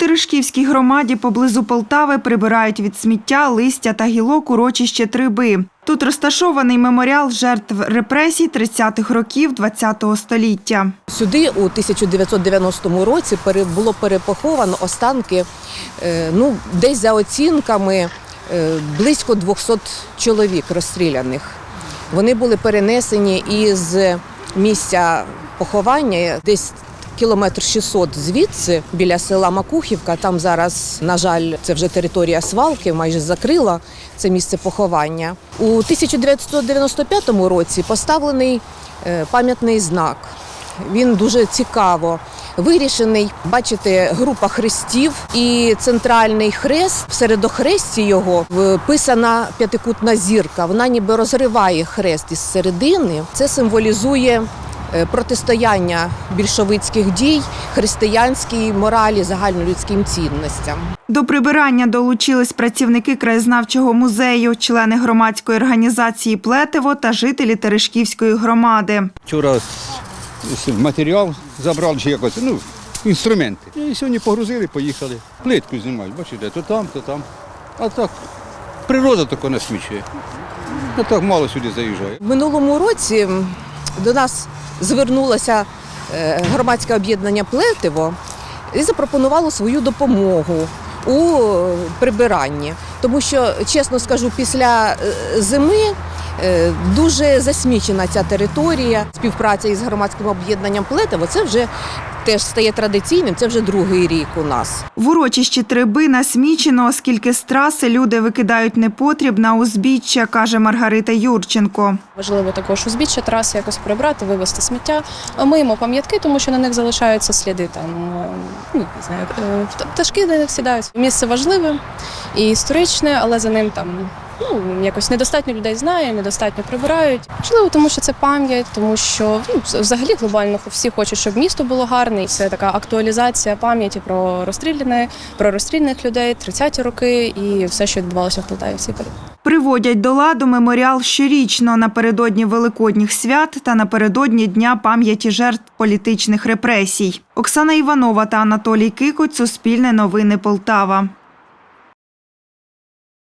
Терешківській громаді поблизу Полтави прибирають від сміття, листя та гілок урочище Триби. Тут розташований меморіал жертв репресій 30-х років ХХ століття. Сюди у 1990 році було перепоховано останки, е, ну, десь за оцінками е, близько 200 чоловік розстріляних. Вони були перенесені із місця поховання десь кілометр 600 звідси, біля села Макухівка. Там зараз, на жаль, це вже територія свалки, майже закрила це місце поховання. У 1995 році поставлений е, пам'ятний знак. Він дуже цікаво вирішений. Бачите, група хрестів і центральний хрест. В середохресті його вписана п'ятикутна зірка. Вона ніби розриває хрест із середини. Це символізує протистояння більшовицьких дій, християнській моралі, загальнолюдським цінностям. До прибирання долучились працівники краєзнавчого музею, члени громадської організації Плетиво та жителі Терешківської громади. Вчора матеріал забрали чи якось, ну, інструменти. І сьогодні погрузили, поїхали. Плитку знімають, бачите, то там, то там. А так, природа тако насвічує. А так мало сюди заїжджає. В минулому році до нас звернулося е, громадське об'єднання Плетиво і запропонувало свою допомогу у е, прибиранні. Тому що, чесно скажу, після е, зими дуже засмічена ця територія. Співпраця із громадським об'єднанням Плетиво це вже теж стає традиційним, це вже другий рік у нас. В урочищі Триби насмічено, оскільки з траси люди викидають непотріб на узбіччя, каже Маргарита Юрченко. Важливо також узбіччя траси якось прибрати, вивезти сміття. Миємо пам'ятки, тому що на них залишаються сліди. Там е, ну не знаю, е, пташки на них сідають. Місце важливе і історичне, але за ним там. Ну, якось недостатньо людей знає, недостатньо прибирають. Можливо, тому що це пам'ять, тому що ну, взагалі глобально всі хочуть, щоб місто було гарне. Це така актуалізація пам'яті про розстріляне, про розстріляних людей, 30-ті роки і все, що відбувалося в Полтаві. Приводять до ладу меморіал щорічно напередодні великодніх свят та напередодні Дня пам'яті жертв політичних репресій. Оксана Іванова та Анатолій Кикоць, Суспільне новини Полтава.